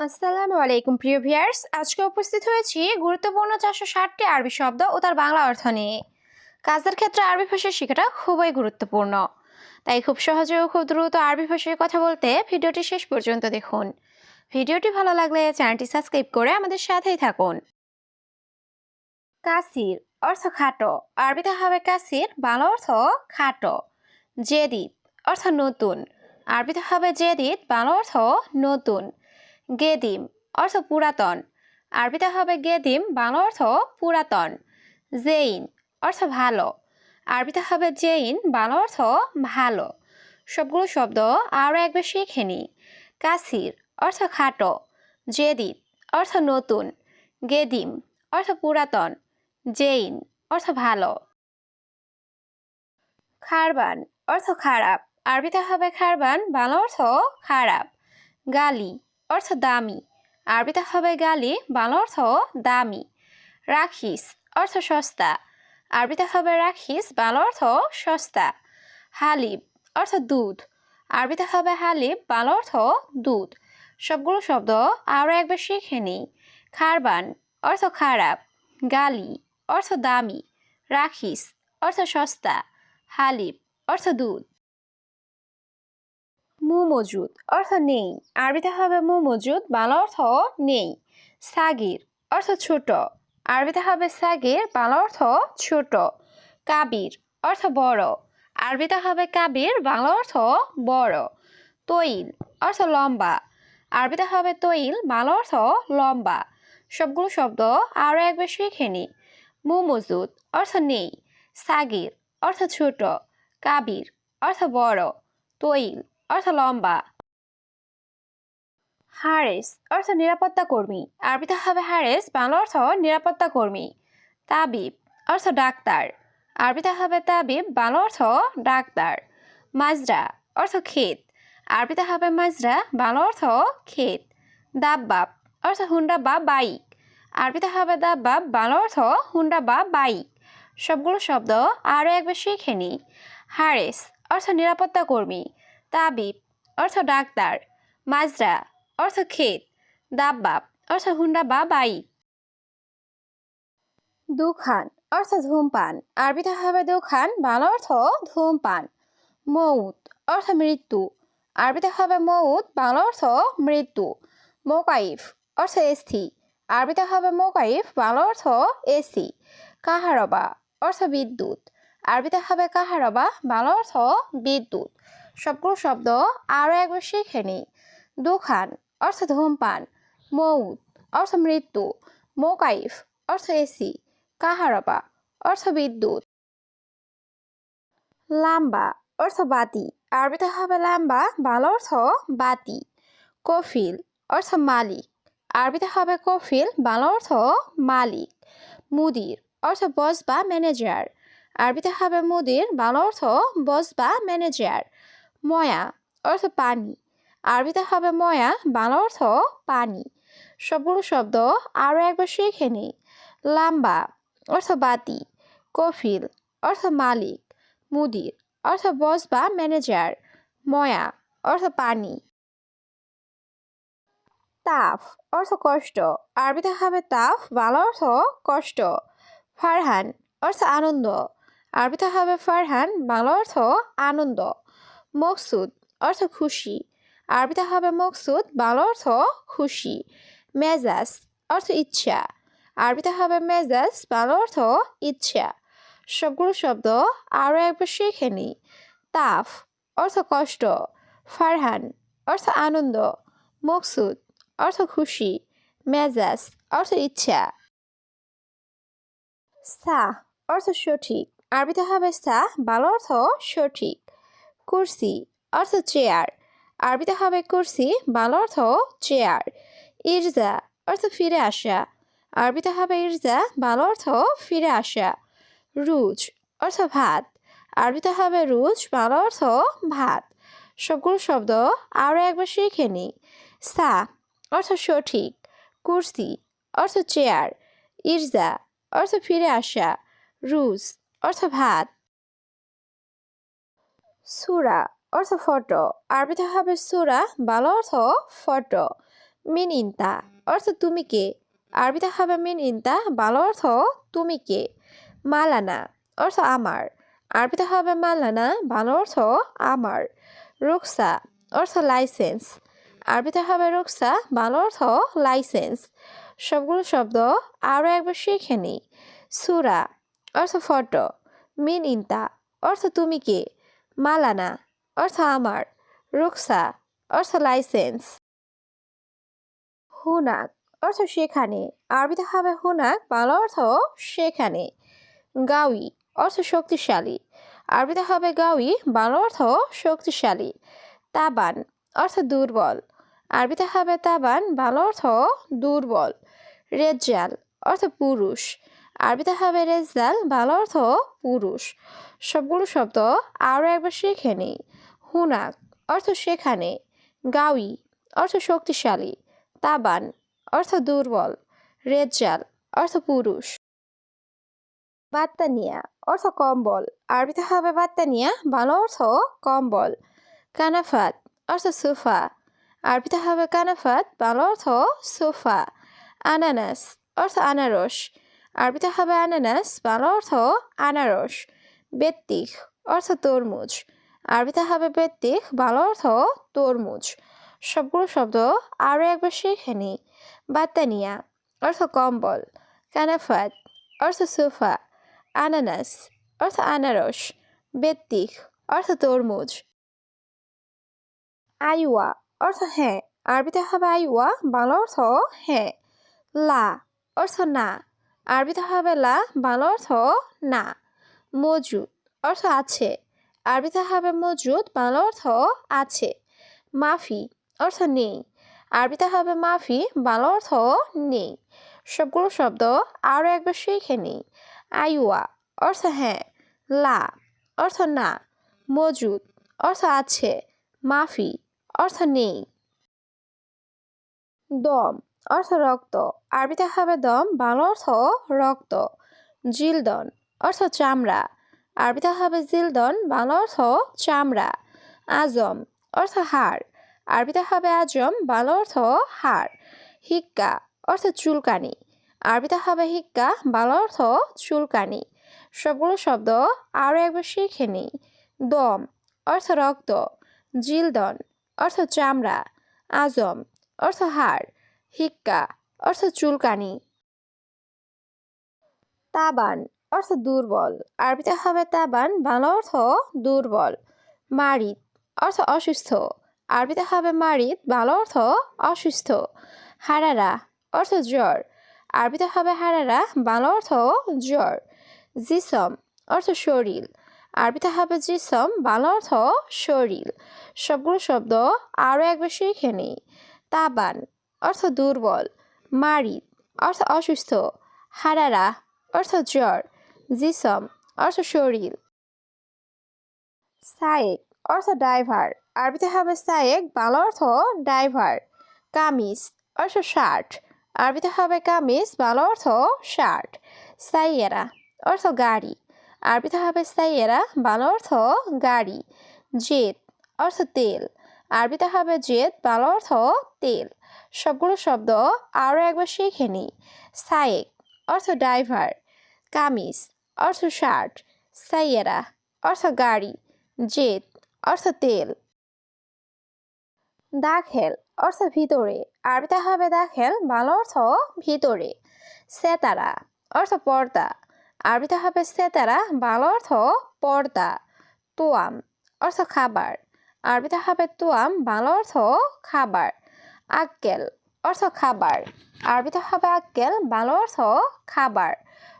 আসসালামু আলাইকুম, প্রিয় ভিয়ার্স আজকে উপস্থিত হয়েছি গুরুত্বপূর্ণ চারশো ষাটটি আরবি শব্দ ও তার বাংলা অর্থ নিয়ে। কাজের ক্ষেত্রে আরবি ভাষা শেখাটা খুবই গুরুত্বপূর্ণ। তাই খুব সহজে ও খুব দ্রুত আরবি ভাষায় কথা বলতে ভিডিওটি শেষ পর্যন্ত দেখুন। ভিডিওটি ভালো লাগলে চ্যানেলটি সাবস্ক্রাইব করে আমাদের সাথেই থাকুন। কাসির, অর্থ খাটো। আরবিতে হবে কাসির, বাংলা অর্থ খাটো। জেদিদ, অর্থ নতুন। আরবিতে হবে জেদিদ, বাংলা অর্থ নতুন। গেদিম, অর্থ পুরাতন। আরবিতে হবে গেদিম, বাংলা অর্থ পুরাতন। জেইন, অর্থ ভালো। আরবিতে হবে জেইন, বাংলা অর্থ ভালো। সবগুলো শব্দ আরও একবার শিখে নি। কাসির, অর্থ খাটো। জেদিদ, অর্থ নতুন। গেদিম, অর্থ পুরাতন। জেইন, অর্থ ভালো। খারবান, অর্থ খারাপ। আরবিতে হবে খারবান, বাংলা অর্থ খারাপ। গালি অর্থ দামি। আরবিতে হবে গালি, বাংলা অর্থ দামি। রাখিস, অর্থ সস্তা। আরবিতে হবে রাখিস, বাংলা অর্থ সস্তা। হালিব অর্থ দুধ। আরবিতে হবে হালিব বাংলা অর্থ দুধ। সবগুলো শব্দ আরও একবার শিখে নিই। খারবান, অর্থ খারাপ। গালি, অর্থ দামি। রাখিস, অর্থ সস্তা। হালিব অর্থ দুধ। মু মজুদ, অর্থ নেই। আরবিতে হবে মু মজুদ, বাংলা অর্থ নেই। সাগির, অর্থ ছোট। আরবিতে হবে সাগির, বাংলা অর্থ ছোট। কাবির, অর্থ বড়। আরবিতে হবে কাবির, বাংলা অর্থ বড়। তৈল, অর্থ লম্বা। আরবিতে হবে তৈল, বাংলা অর্থ লম্বা। সবগুলো শব্দ আরও একবার শিখে মু মজুদ, অর্থ নেই। সাগির, অর্থ ছোট। কাবির, অর্থ বড়। তৈল অর্থ লম্বা হারেস অর্থ নিরাপত্তা কর্মী। আরবিতে হবে হারেস বাংলা অর্থ নিরাপত্তা কর্মী। তাবিব, অর্থ ডাক্তার। আরবিতে হবে তাবিব, বাংলা অর্থ ডাক্তার। মাজরা, অর্থ ক্ষেত। আরবিতে হবে মাজরা, বাংলা অর্থ ক্ষেত। দাব্বাব, অর্থ হুন্ডা বা বাইক। আরবিতে হবে দাব্বাব, বাংলা অর্থ হুন্ডা বা বাইক। সবগুলো শব্দ আরও একবার শিখে নি। হারেস অর্থ নিরাপত্তা কর্মী। তাবিব, অর্থ ডাক্তার, মাজরা, অর্থ ক্ষেত, দাব্বাব, অর্থ হুন্ডা বা বাইক দুখান, অর্থ ধূমপান আরবিতে হবে দুখান বাংলা অর্থ ধূমপান। মৌত, অর্থ মৃত্যু আরবিতে হবে মৌত বাংলা অর্থ মৃত্যু। মোকাইফ, অর্থ এসি আরবিতে হবে মোকাইফ বাংলা অর্থ এসি। কাহারবা, অর্থ বিদ্যুৎ আরবিতে হবে কাহারবা বাংলা অর্থ বিদ্যুৎ। সবগুলো শব্দ আরও একবার শিখে নিই। দুখান, অর্থ ধূমপান। মৌত, অর্থ মৃত্যু। মোকাইফ, অর্থ এসি। কাহারবা, অর্থ বিদ্যুৎ। লাম্বা, অর্থ বাতি। আরবিতে হবে লাম্বা, বাংলা অর্থ বাতি। কফিল, অর্থ মালিক। আরবিতে হবে কফিল, বাংলা অর্থ মালিক। মুদির, অর্থ বস বা ম্যানেজার। আরবিতে হবে মুদির, বাংলা অর্থ বস বা ম্যানেজার। ময়া, অর্থ পানি। আরবিতে হবে ময়া, বাংলা অর্থ পানি। সবগুলো শব্দ আরও একবার শিখে নিই। লাম্বা, অর্থ বাতি। কফিল, অর্থ মালিক। মুদির, অর্থ বস বা ম্যানেজার। ময়া, অর্থ পানি। তাফ, অর্থ কষ্ট। আরবিতে হবে তাফ, বাংলা অর্থ কষ্ট। ফারহান, অর্থ আনন্দ। আরবিতে হবে ফারহান, বাংলা অর্থ আনন্দ। মকসুদ, অর্থ খুশি। আরবিতে হবে মকসুদ, বাংলা অর্থ খুশি। মেজাজ, অর্থ ইচ্ছা। আরবিতে হবে মেজাজ, বাংলা অর্থ ইচ্ছা। সবগুলো শব্দ আরও একবার শিখে নিই। তাফ, অর্থ কষ্ট। ফারহান, অর্থ আনন্দ। মকসুদ, অর্থ খুশি। মেজাজ, অর্থ ইচ্ছা। সা, অর্থ সঠিক। আরবিতে হবে সা, বাংলা অর্থ সঠিক। কুরসি অর্থ চেয়ার। আরবিতে হবে কুরসি, বাংলা অর্থ চেয়ার। ইরজা অর্থ ফিরে আসা। আরবিতে হবে ইরজা, বাংলা অর্থ ফিরে আসা। রুজ অর্থ ভাত। আরবিতে হবে রুজ, বাংলা অর্থ ভাত। সবগুলো শব্দ আরও একবার শিখে নিই। সা অর্থ সঠিক। কুরসি অর্থ চেয়ার। ইরজা অর্থ ফিরে আসা। রুজ অর্থ ভাত। সুরা অর্থ ফটো আরবিতে হবে সুরা বাংলা অর্থ ফটো মিন ইনতা অর্থ তুমি কে? আরবিতে হবে মিন ইনতা বাংলা অর্থ তুমি কে? মালানা, অর্থ আমার। আরবিতে হবে মালানা, বাংলা অর্থ আমার। রুকসা, অর্থ লাইসেন্স আরবিতে হবে রুকসা, বাংলা অর্থ লাইসেন্স সবগুলো শব্দ আরও একবার শিখে নিই। সুরা অর্থ ফটো মিন ইনতা অর্থ তুমি কে? মালানা, অর্থ আমার। রুকসা, অর্থ লাইসেন্স। হুনাক, অর্থ সেখানে। আরবিতে হবে হুনাক, বাংলা অর্থ সেখানে। গাউই অর্থ শক্তিশালী। আরবিতে হবে গাউই বাংলা অর্থ শক্তিশালী। তাবান, অর্থ দুর্বল। আরবিতে হবে তাবান, বাংলা অর্থ দুর্বল। রেজ্জাল, অর্থ পুরুষ। আরবিতে হবে রেজ্জাল বাংলা অর্থ পুরুষ। সবগুলো শব্দ আরও একবার শিখে নিই। হুনাক, অর্থ সেখানে। গাউই অর্থ শক্তিশালী। তাবান, অর্থ দুর্বল। রেজাল অর্থ পুরুষ। বাত্তানিয়া, অর্থ কম্বল। আরবিতে হবে বাত্তানিয়া, বাংলা অর্থ কম্বল। কানাফাত, অর্থ সোফা। আরবিতে হবে কানাফাত, বাংলা অর্থ সোফা। আনানাস, অর্থ আনারস। আরবিতে হবে আনানাস, বাংলা অর্থ আনারস বেত্তিক অর্থ তরমুজ। আরবিতে হবে বেত্তিক বাংলা অর্থ তরমুজ। সবগুলো শব্দ আরও একবার শিখে নিই বাত্তানিয়া অর্থ কম্বল, কানাফাত অর্থ সোফা, আনানাস অর্থ আনারস বেত্তিক অর্থ তরমুজ। আইওয়া অর্থ হ্যাঁ আরবিতে হবে আইওয়া, বাংলা অর্থ হ্যাঁ। লা অর্থ না। আরবিতে হবে লা বাংলা অর্থ না, মজুদ অর্থ আছে। আরবিতে হবে মজুদ বাংলা অর্থ আছে। মাফি অর্থ নেই। আরবিতে হবে মাফি বাংলা অর্থ নেই। সবগুলো শব্দ আরও একবার শিখে নিই। আইওয়া অর্থ হ্যাঁ লা অর্থ না, মজুদ অর্থ আছে। মাফি অর্থ নেই। দম অর্থ রক্ত। আরবিতে হবে দম, বাংলা অর্থ রক্ত। জিলদন, অর্থ চামড়া। আরবিতে হবে জিলদন, বাংলা অর্থ চামড়া। আজম, অর্থ হাড়। আরবিতে হবে আজম, বাংলা অর্থ হাড়। হিক্কা, অর্থ চুলকানি। আরবিতে হবে হিক্কা, বাংলা অর্থ চুলকানি। সবগুলো শব্দ আরও একবার শিখে নিই। দম, অর্থ রক্ত। জিলদন, অর্থ চামড়া। আজম, অর্থ হাড়। হিক্কা, অর্থ চুলকানি। তাবান, অর্থ দুর্বল। আরবিতে হবে তাবান, বাংলা অর্থ দুর্বল। মারিত অর্থ অসুস্থ। আরবিতে হবে মারিদ, বাংলা অর্থ অসুস্থ। হারারা, অর্থ জ্বর। আরবিতে হবে হারারা, বাংলা অর্থ জ্বর। জিসম, অর্থ শরীর। আরবিতে হবে জিসম, বাংলা অর্থ শরীর। সবগুলো শব্দ আরও একবার শিখে নিই। তাবান অর্থ দুর্বল, মারিদ, অর্থ অসুস্থ, হারারা, অর্থ জ্বর, জিসম, অর্থ শরীর। সায়েক, অর্থ ড্রাইভার, আরবিতে হবে সায়েক, বাংলা অর্থ ড্রাইভার। কামিজ, অর্থ শার্ট, আরবিতে হবে কামিজ, বাংলা অর্থ শার্ট। সাইয়েরা, অর্থ গাড়ি, আরবিতে হবে সাইয়েরা, বাংলা অর্থ গাড়ি। জেদ, অর্থ তেল, আরবিতে হবে জেদ, বাংলা অর্থ তেল। সবগুলো শব্দ আরও একবার শিখে নিই। সায়েক, অর্থ ড্রাইভার। কামিজ, অর্থ শার্ট। সাইয়েরা, অর্থ গাড়ি। জেদ অর্থ তেল। দাখেল, অর্থ ভিতরে। আরবিতে হবে দাখেল, বাংলা অর্থ ভিতরে। সেতারা, অর্থ পর্দা। আরবিতে হবে সেতারা, বাংলা অর্থ পর্দা। তোয়াম, অর্থ খাবার। আরবিতে হবে তোয়াম, বাংলা অর্থ খাবার। আক্কেল, অর্থ খাবার। আরবিতে হবে আক্কেল, বাংলা অর্থ খাবার।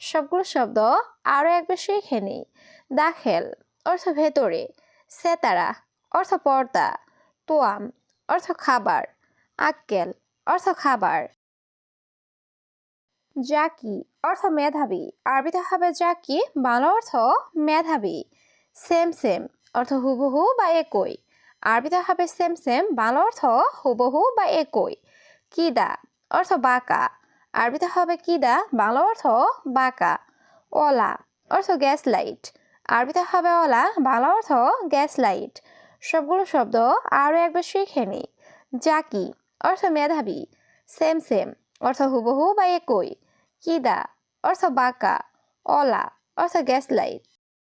সবগুলো শব্দ আরও একবার শিখে নিই। দাখেল, অর্থ ভেতরে। সেতারা, অর্থ পর্দা। তোয়াম, অর্থ খাবার। আক্কেল, অর্থ খাবার। জাকি, অর্থ মেধাবী। আরবিতে হবে জাকি, বাংলা অর্থ মেধাবী। সেম সেম, অর্থ হুবহু বা একই। আরবিতে হবে সেম সেম বাংলা অর্থ হুবহু বা একই। কিদা অর্থ বাঁকা। আরবিতে হবে কিদা, বাংলা অর্থ বাঁকা। ওলা অর্থ গ্যাস লাইট আরবিতে হবে ওলা বাংলা অর্থ গ্যাস লাইট সবগুলো শব্দ আরও একবার শিখে নিই। জাকি অর্থ মেধাবী। সেম সেম অর্থ হুবহু বা একই। কিদা অর্থ বাঁকা। অলা অর্থ গ্যাস লাইট